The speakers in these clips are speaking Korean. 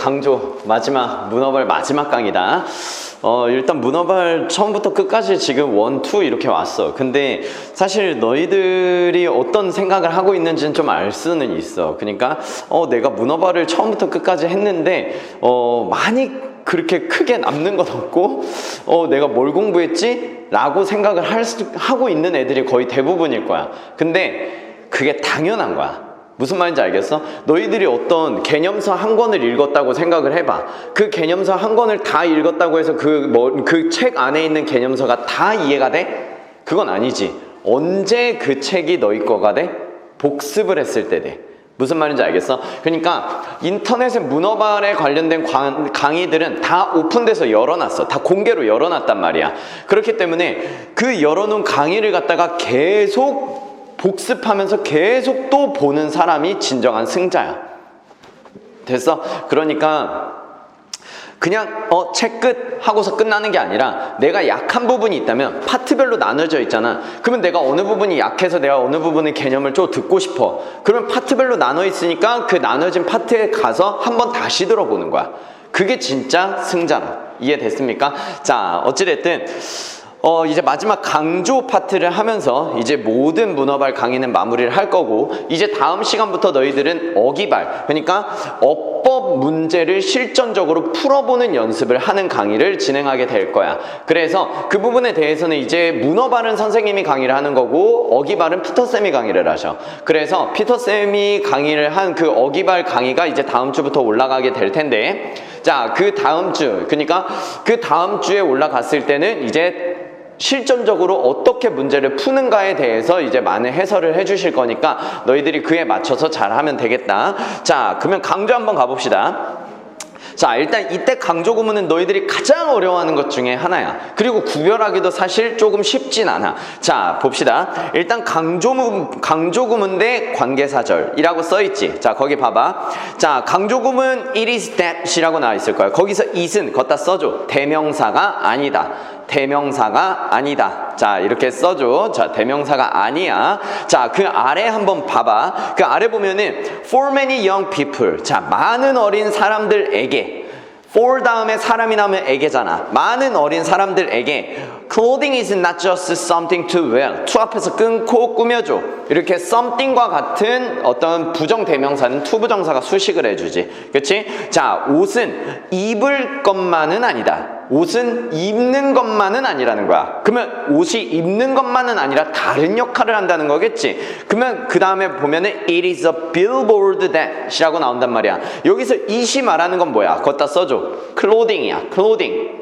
강조 마지막 문어발 마지막 강이다. 어, 일단 문어발 처음부터 끝까지 지금 원, 투 이렇게 왔어. 근데 사실 너희들이 어떤 생각을 하고 있는지는 좀 알 수는 있어. 그러니까 어, 내가 문어발을 처음부터 끝까지 했는데 어, 많이 그렇게 크게 남는 건 없고 어, 내가 뭘 공부했지? 라고 생각을 할 수, 하고 있는 애들이 거의 대부분일 거야. 근데 그게 당연한 거야. 무슨 말인지 알겠어? 너희들이 어떤 개념서 한 권을 읽었다고 생각을 해봐. 그 개념서 한 권을 다 읽었다고 해서 그 뭐 그 책 안에 있는 개념서가 다 이해가 돼? 그건 아니지. 언제 그 책이 너희 거가 돼? 복습을 했을 때 돼. 무슨 말인지 알겠어? 그러니까 인터넷에 문어발에 관련된 관- 강의들은 다 오픈돼서 열어놨어. 다 공개로 열어놨단 말이야. 그렇기 때문에 그 열어놓은 강의를 갖다가 계속 복습하면서 계속 또 보는 사람이 진정한 승자야. 됐어? 그러니까 그냥 어 책 끝 하고서 끝나는 게 아니라 내가 약한 부분이 있다면 파트별로 나눠져 있잖아. 그러면 내가 어느 부분이 약해서 내가 어느 부분의 개념을 좀 듣고 싶어. 그러면 파트별로 나눠 있으니까 그 나눠진 파트에 가서 한번 다시 들어보는 거야. 그게 진짜 승자라. 이해됐습니까? 자, 어찌됐든 어, 이제 마지막 강조 파트를 하면서 이제 모든 문어발 강의는 마무리를 할 거고 이제 다음 시간부터 너희들은 어기발 그러니까 어법 문제를 실전적으로 풀어보는 연습을 하는 강의를 진행하게 될 거야. 그래서 그 부분에 대해서는 이제 문어발은 선생님이 강의를 하는 거고 어기발은 피터쌤이 강의를 하셔. 그래서 피터쌤이 강의를 한 그 어기발 강의가 이제 다음 주부터 올라가게 될 텐데 자, 그 다음 주, 그러니까 그 다음 주에 올라갔을 때는 이제 실전적으로 어떻게 문제를 푸는가에 대해서 이제 많은 해설을 해주실 거니까 너희들이 그에 맞춰서 잘 하면 되겠다. 자, 그러면 강조 한번 가봅시다. 자, 일단 이때 강조 구문은 너희들이 가장 어려워하는 것 중에 하나야. 그리고 구별하기도 사실 조금 쉽진 않아. 자, 봅시다. 일단 강조, 무- 강조 구문 대 관계사절이라고 써있지. 자, 거기 봐봐. 자, 강조 구문 it is that이라고 나와 있을 거야. 거기서 it은 걷다 써줘. 대명사가 아니다. 대명사가 아니다. 자, 이렇게 써줘. 자, 대명사가 아니야. 자, 그 아래 한번 봐봐. 그 아래 보면은 for many young people. 자, 많은 어린 사람들에게 for 다음에 사람이 나오면 에게잖아. 많은 어린 사람들에게 clothing is not just something to wear. to 앞에서 끊고 꾸며줘. 이렇게 something과 같은 어떤 부정 대명사는 to 부정사가 수식을 해주지. 그렇지? 자, 옷은 입을 것만은 아니다. 옷은 입는 것만은 아니라는 거야. 그러면 옷이 입는 것만은 아니라 다른 역할을 한다는 거겠지. 그러면 그 다음에 보면은 it is a billboard that이라고 나온단 말이야. 여기서 it이 말하는 건 뭐야? 걷다 써줘. clothing이야. clothing.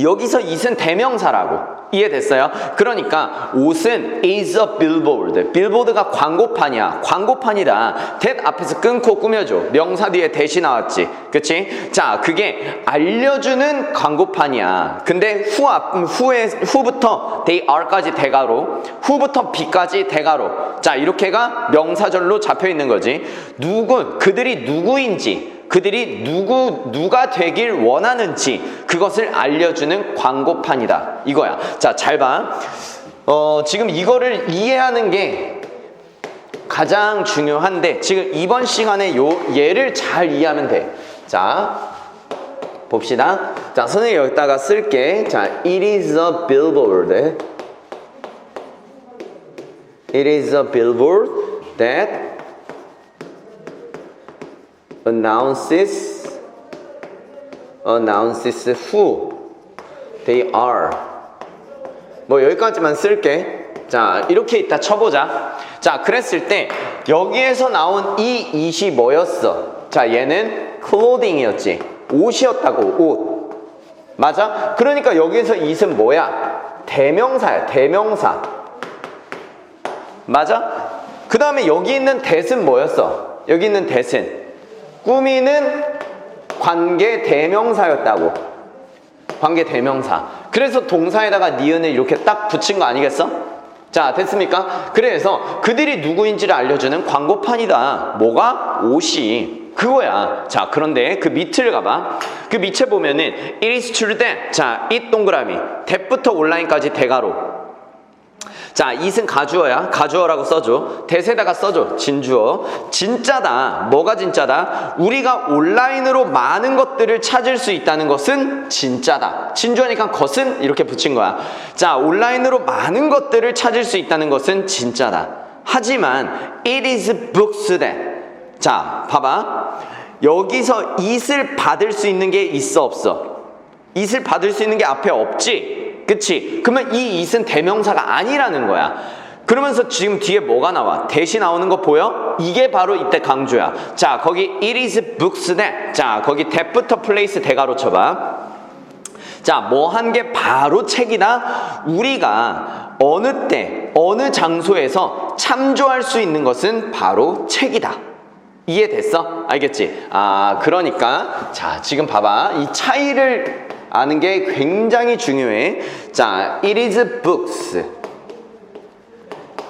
여기서 it은 대명사라고 이해됐어요? 그러니까 옷은 is a billboard. 빌보드가 광고판이야. 광고판이다. that 앞에서 끊고 꾸며줘. 명사 뒤에 대시 나왔지. 그치? 자 그게 알려주는 광고판이야. 근데 후 앞, 후에, 후부터 they are까지 대가로 후부터 be까지 대가로 자 이렇게가 명사절로 잡혀 있는 거지. 누구 그들이 누구인지 그들이 누구 누가 되길 원하는지 그것을 알려주는 광고판이다 이거야. 자, 잘 봐. 어, 지금 이거를 이해하는 게 가장 중요한데 지금 이번 시간에 요 얘를 잘 이해하면 돼. 자, 봅시다. 자, 선생님 여기다가 쓸게. 자, it is a billboard. It is a billboard that announces announces who they are. 뭐 여기까지만 쓸게. 자, 이렇게 있다 쳐보자. 자, 그랬을 때 여기에서 나온 이 it이 뭐였어? 자, 얘는 clothing이었지. 옷이었다고, 옷. 맞아? 그러니까 여기에서 it은 뭐야? 대명사야, 대명사. 맞아? 그 다음에 여기 있는 that은 뭐였어? 여기 있는 that은 꾸미는 관계 대명사였다고. 관계 대명사. 그래서 동사에다가 니은을 이렇게 딱 붙인 거 아니겠어? 자, 됐습니까? 그래서 그들이 누구인지를 알려주는 광고판이다. 뭐가? 옷이. 그거야. 자, 그런데 그 밑을 가봐. 그 밑에 보면은 it is true that. 자, it 동그라미. that부터 온라인까지 대가로. 자, it은 가주어야. 가주어라고 써줘. 대세다가 써줘. 진주어. 진짜다. 뭐가 진짜다? 우리가 온라인으로 많은 것들을 찾을 수 있다는 것은 진짜다. 진주어니까 것은 이렇게 붙인 거야. 자, 온라인으로 많은 것들을 찾을 수 있다는 것은 진짜다. 하지만 it is books that. 자, 봐봐. 여기서 it을 받을 수 있는 게 있어 없어? it을 받을 수 있는 게 앞에 없지. 그치? 그러면 이 it은 대명사가 아니라는 거야. 그러면서 지금 뒤에 뭐가 나와? 대시 나오는 거 보여? 이게 바로 이때 강조야. 자, 거기 it is books that. 자, 거기 that부터 place 대가로 쳐봐. 자, 뭐 한 게 바로 책이다. 우리가 어느 때, 어느 장소에서 참조할 수 있는 것은 바로 책이다. 이해됐어? 알겠지? 아, 그러니까 자, 지금 봐봐. 이 차이를 아는 게 굉장히 중요해. 자, it is books.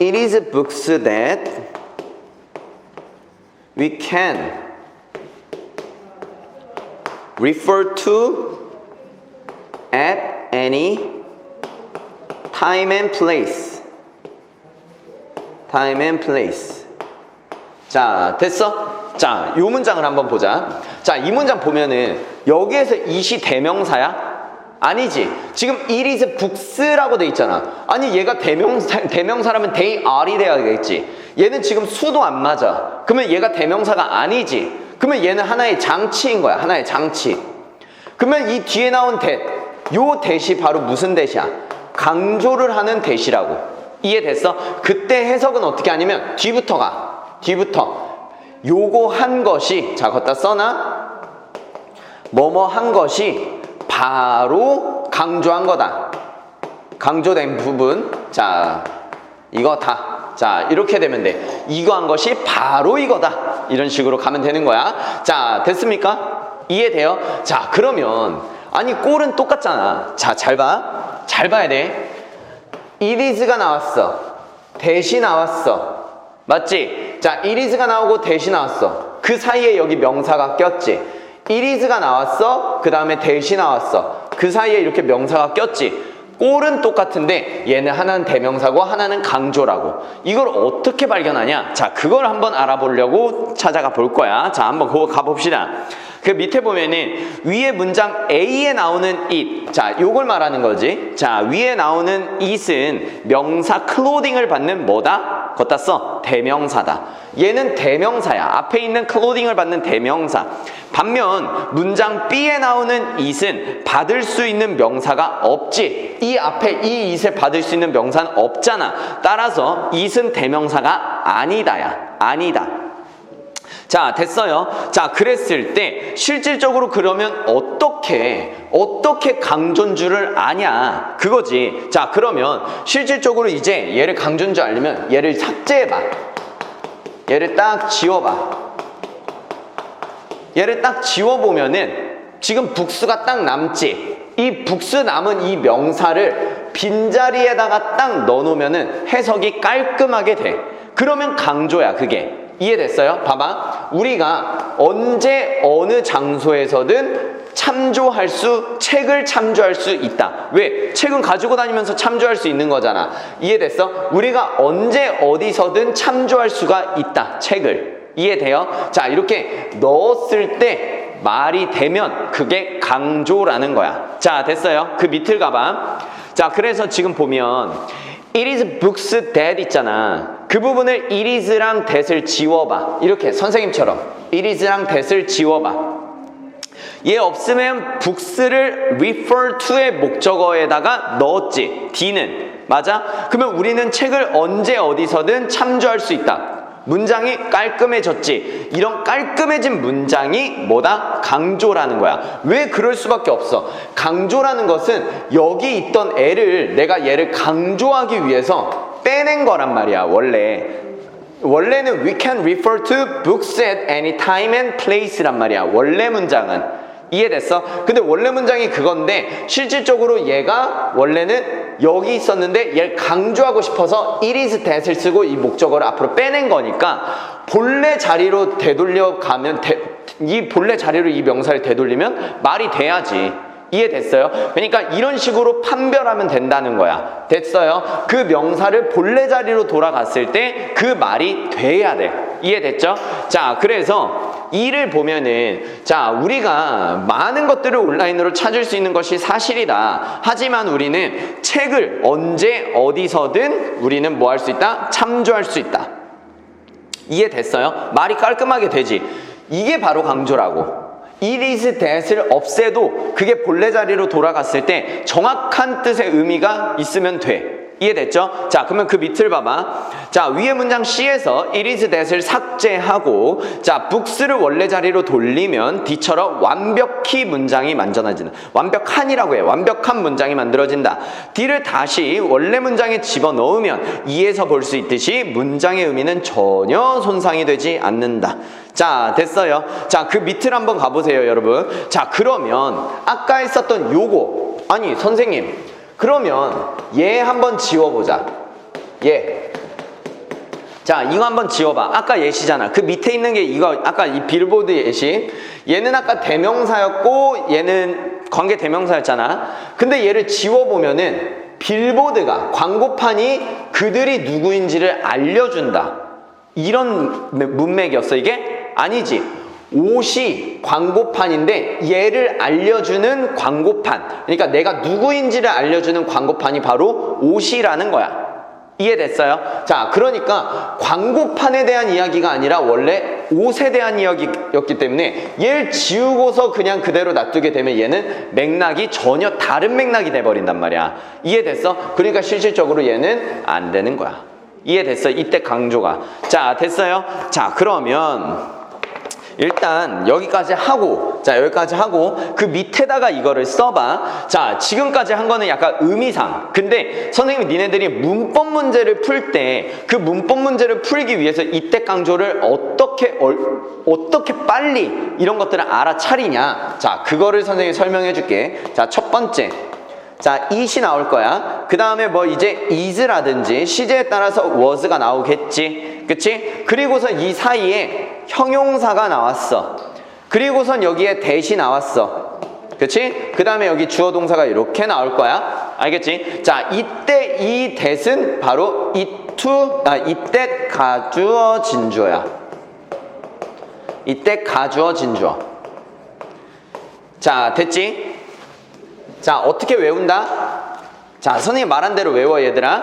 It is books that we can refer to at any time and place. time and place. 자, 됐어? 자, 요 문장을 한번 보자. 자, 이 문장 보면은 여기에서 it이 대명사야? 아니지. 지금 it is books라고 돼 있잖아. 아니, 얘가 대명사, 대명사라면 they are이 돼야겠지. 얘는 지금 수도 안 맞아. 그러면 얘가 대명사가 아니지. 그러면 얘는 하나의 장치인 거야. 하나의 장치. 그러면 이 뒤에 나온 that, 요 that이 바로 무슨 that이야? 강조를 하는 that이라고. 이해됐어? 그때 해석은 어떻게 하냐면 뒤부터가. 뒤부터. 요거 한 것이 자 걷다 써나 뭐뭐 한 것이 바로 강조한 거다. 강조된 부분. 자 이거 다 자 이렇게 되면 돼. 이거 한 것이 바로 이거다. 이런 식으로 가면 되는 거야. 자 됐습니까? 이해돼요? 자 그러면 아니 꼴은 똑같잖아. 자 잘 봐. 잘 봐야 돼. it is가 나왔어. 대시 나왔어. 맞지? 자, it is가 나오고 대시 나왔어. 그 사이에 여기 명사가 꼈지. Is가 나왔어. 그 다음에 대시 나왔어. 그 사이에 이렇게 명사가 꼈지. 꼴은 똑같은데 얘는 하나는 대명사고 하나는 강조라고. 이걸 어떻게 발견하냐? 자, 그걸 한번 알아보려고 찾아가 볼 거야. 자, 한번 그거 가봅시다. 그 밑에 보면은 위에 문장 A에 나오는 it. 자, 요걸 말하는 거지. 자, 위에 나오는 it은 명사 클로딩을 받는 뭐다? 걷다 써. 대명사다. 얘는 대명사야. 앞에 있는 클로딩을 받는 대명사. 반면 문장 B에 나오는 it은 받을 수 있는 명사가 없지. 이 앞에 이 it을 받을 수 있는 명사는 없잖아. 따라서 it은 대명사가 아니다야. 아니다. 자, 됐어요. 자, 그랬을 때 실질적으로 그러면 어떻게 어떻게 줄을 아냐? 그거지. 자, 그러면 실질적으로 이제 얘를 줄 알려면 얘를 삭제해 봐. 얘를 딱 지워 봐. 얘를 딱 지워 보면은 지금 북스가 딱 남지. 이 북스 남은 이 명사를 빈자리에다가 딱 넣어 놓으면은 해석이 깔끔하게 돼. 그러면 강조야, 그게. 이해됐어요? 봐봐. 우리가 언제 어느 장소에서든 참조할 수, 책을 참조할 수 있다. 왜? 책은 가지고 다니면서 참조할 수 있는 거잖아. 이해됐어? 우리가 언제 어디서든 참조할 수가 있다. 책을. 이해돼요? 자, 이렇게 넣었을 때 말이 되면 그게 강조라는 거야. 자, 됐어요? 그 밑을 가봐. 자, 그래서 지금 보면 It is books that 있잖아. 그 부분을 it is랑 that을 지워봐. 이렇게 선생님처럼 it is랑 that을 지워봐. 얘 없으면 books를 refer to의 목적어에다가 넣었지. D는. 맞아? 그러면 우리는 책을 언제 어디서든 참조할 수 있다. 문장이 깔끔해졌지. 이런 깔끔해진 문장이 뭐다? 강조라는 거야. 왜 그럴 수밖에 없어? 강조라는 것은 여기 있던 애를 내가 얘를 강조하기 위해서 빼낸 거란 말이야, 원래. 원래는 we can refer to books at any time and place란 말이야. 원래 문장은. 이해됐어? 근데 원래 문장이 그건데 실질적으로 얘가 원래는 여기 있었는데 얘를 강조하고 싶어서 it is that을 쓰고 이 목적어를 앞으로 빼낸 거니까 본래 자리로 되돌려 가면 되, 이 본래 자리로 이 명사를 되돌리면 말이 돼야지 이해됐어요? 그러니까 이런 식으로 판별하면 된다는 거야. 됐어요? 그 명사를 본래 자리로 돌아갔을 때 그 말이 돼야 돼. 이해됐죠? 자, 그래서 이를 보면은 자, 우리가 많은 것들을 온라인으로 찾을 수 있는 것이 사실이다. 하지만 우리는 책을 언제 어디서든 우리는 뭐 할 수 있다? 참조할 수 있다. 이해됐어요? 말이 깔끔하게 되지. 이게 바로 강조라고. is that을 없애도 그게 본래 자리로 돌아갔을 때 정확한 뜻의 의미가 있으면 돼. 이해됐죠? 자, 그러면 그 밑을 봐봐. 자, 위에 문장 C에서 it is that을 삭제하고 자, books를 원래 자리로 돌리면 D처럼 완벽히 문장이 만져나지는 완벽한이라고 해. 완벽한 문장이 만들어진다. D를 다시 원래 문장에 집어넣으면 이에서 볼 수 있듯이 문장의 의미는 전혀 손상이 되지 않는다. 자, 됐어요. 자, 그 밑을 한번 가보세요, 여러분. 자, 그러면 아까 했었던 요거. 아니, 선생님. 그러면 얘 한번 지워보자. 얘. 자, 이거 한번 지워봐. 아까 예시잖아. 그 밑에 있는 게 이거, 아까 이 빌보드 예시. 얘는 아까 대명사였고, 얘는 관계 대명사였잖아. 근데 얘를 지워보면은 빌보드가, 광고판이 그들이 누구인지를 알려준다. 이런 문맥이었어, 이게? 아니지. 옷이 광고판인데 얘를 알려주는 광고판. 그러니까 내가 누구인지를 알려주는 광고판이 바로 옷이라는 거야. 이해됐어요? 자, 그러니까 광고판에 대한 이야기가 아니라 원래 옷에 대한 이야기였기 때문에 얘를 지우고서 그냥 그대로 놔두게 되면 얘는 맥락이 전혀 다른 맥락이 돼버린단 말이야. 이해됐어? 그러니까 실질적으로 얘는 안 되는 거야. 이해됐어? 이때 강조가. 자, 됐어요? 자, 그러면 일단 여기까지 하고 자 여기까지 하고 그 밑에다가 이거를 써봐. 자 지금까지 한 거는 약간 의미상. 근데 선생님이 니네들이 문법 문제를 풀 때 그 문법 문제를 풀기 위해서 이때 강조를 어떻게 얼, 어떻게 빨리 이런 것들을 알아차리냐? 자 그거를 선생님이 설명해 줄게. 자 첫 번째. 자, it이 나올 거야. 그 다음에 뭐 이제 is라든지 시제에 따라서 was가 나오겠지. 그치? 그리고서 이 사이에 형용사가 나왔어. 그리고선 여기에 that이 나왔어. 그치? 그 다음에 여기 주어 동사가 이렇게 나올 거야. 알겠지? 자, 이때 이 that은 바로 이투, 아, 이때 가주어 진 주어야. 이때 가주어 진 주어. 자, 됐지? 자, 어떻게 외운다? 자, 선생님 말한 대로 외워, 얘들아.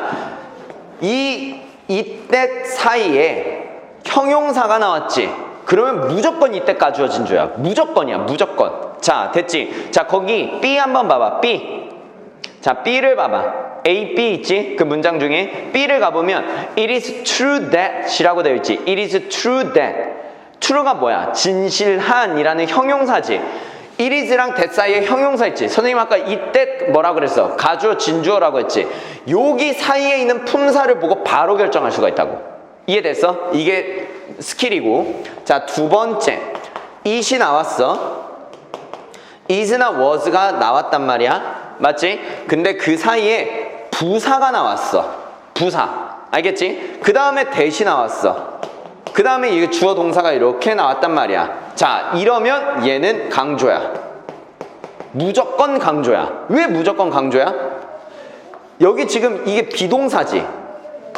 이, 이때 사이에 형용사가 나왔지? 그러면 무조건 이때까지 주어진 주야. 무조건이야, 무조건. 자, 됐지? 자, 거기 B 한번 봐봐, B. 자, B를 봐봐. A, B 있지? 그 문장 중에 B를 가보면 It is true that 이라고 되어 있지. It is true that. true가 뭐야? 진실한이라는 형용사지. Is랑 that 사이에 형용사 있지. 선생님 아까 이때 뭐라 그랬어? 가주어, 진주어라고 했지. 여기 사이에 있는 품사를 보고 바로 결정할 수가 있다고. 이해됐어? 이게 스킬이고. 자, 두 번째. it이 나왔어. is나 was가 나왔단 말이야. 맞지? 근데 그 사이에 부사가 나왔어. 부사. 알겠지? 그 다음에 대시 나왔어. 그 다음에 이 주어 동사가 이렇게 나왔단 말이야. 자, 이러면 얘는 강조야. 무조건 강조야. 왜 무조건 강조야? 여기 지금 이게 비동사지.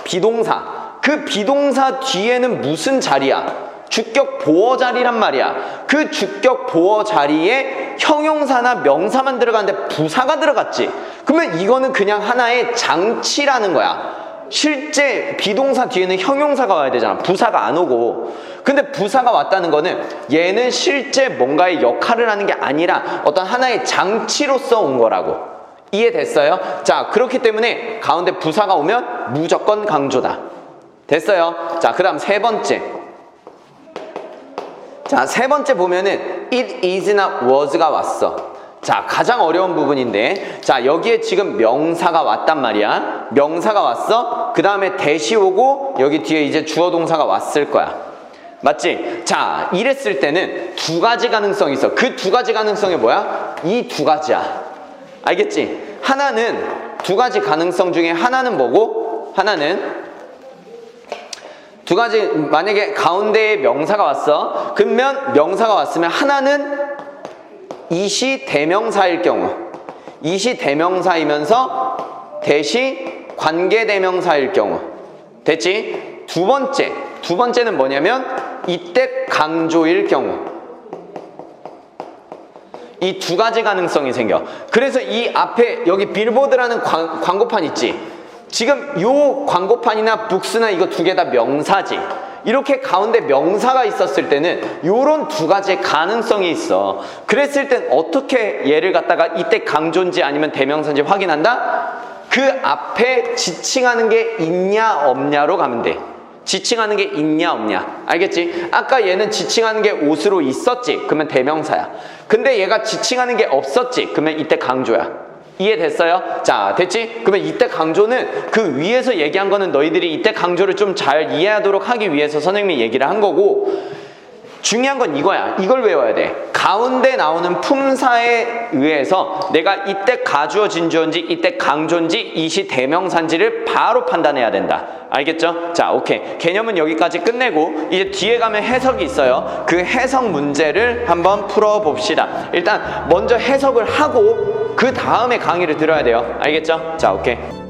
비동사. 그 비동사 뒤에는 무슨 자리야? 주격 보어 자리란 말이야. 그 주격 보어 자리에 형용사나 명사만 들어가는데 부사가 들어갔지. 그러면 이거는 그냥 하나의 장치라는 거야. 실제 비동사 뒤에는 형용사가 와야 되잖아. 부사가 안 오고. 근데 부사가 왔다는 거는 얘는 실제 뭔가의 역할을 하는 게 아니라 어떤 하나의 장치로서 온 거라고. 이해됐어요? 자, 그렇기 때문에 가운데 부사가 오면 무조건 강조다. 됐어요? 자, 그 다음 세 번째. 자, 세 번째 보면은 it is나 was가 왔어. 자, 가장 어려운 부분인데, 자, 여기에 지금 명사가 왔단 말이야. 명사가 왔어. 그 다음에 대시 오고, 여기 뒤에 이제 주어 동사가 왔을 거야. 맞지? 자, 이랬을 때는 두 가지 가능성이 있어. 그 두 가지 가능성이 뭐야? 이 두 가지야. 알겠지? 하나는, 두 가지 가능성 중에 하나는 뭐고, 하나는 두 가지, 만약에 가운데에 명사가 왔어. 그러면 명사가 왔으면 하나는 이시 대명사일 경우 이시 대명사이면서 대시 관계 대명사일 경우 됐지? 두 번째 두 번째는 뭐냐면 이때 강조일 경우 이 두 가지 가능성이 생겨. 그래서 이 앞에 여기 빌보드라는 광, 광고판 있지. 지금 요 광고판이나 북스나 이거 두 개 다 명사지. 이렇게 가운데 명사가 있었을 때는 요런 두 가지의 가능성이 있어. 그랬을 땐 어떻게 얘를 갖다가 이때 강조인지 아니면 대명사인지 확인한다? 그 앞에 지칭하는 게 있냐 없냐로 가면 돼. 지칭하는 게 있냐 없냐 알겠지? 아까 얘는 지칭하는 게 옷으로 있었지 그러면 대명사야 근데 얘가 지칭하는 게 없었지 그러면 이때 강조야 이해됐어요? 자 됐지? 그러면 이때 강조는 그 위에서 얘기한 거는 너희들이 이때 강조를 좀 잘 이해하도록 하기 위해서 선생님이 얘기를 한 거고 중요한 건 이거야. 이걸 외워야 돼. 가운데 나오는 품사에 의해서 내가 이때 가주어 진주어인지 이때 강조인지 이시 대명사인지를 바로 판단해야 된다. 알겠죠? 자, 오케이. 개념은 여기까지 끝내고 이제 뒤에 가면 해석이 있어요. 그 해석 문제를 한번 풀어 봅시다. 일단 먼저 해석을 하고 그 다음에 강의를 들어야 돼요. 알겠죠? 자, 오케이.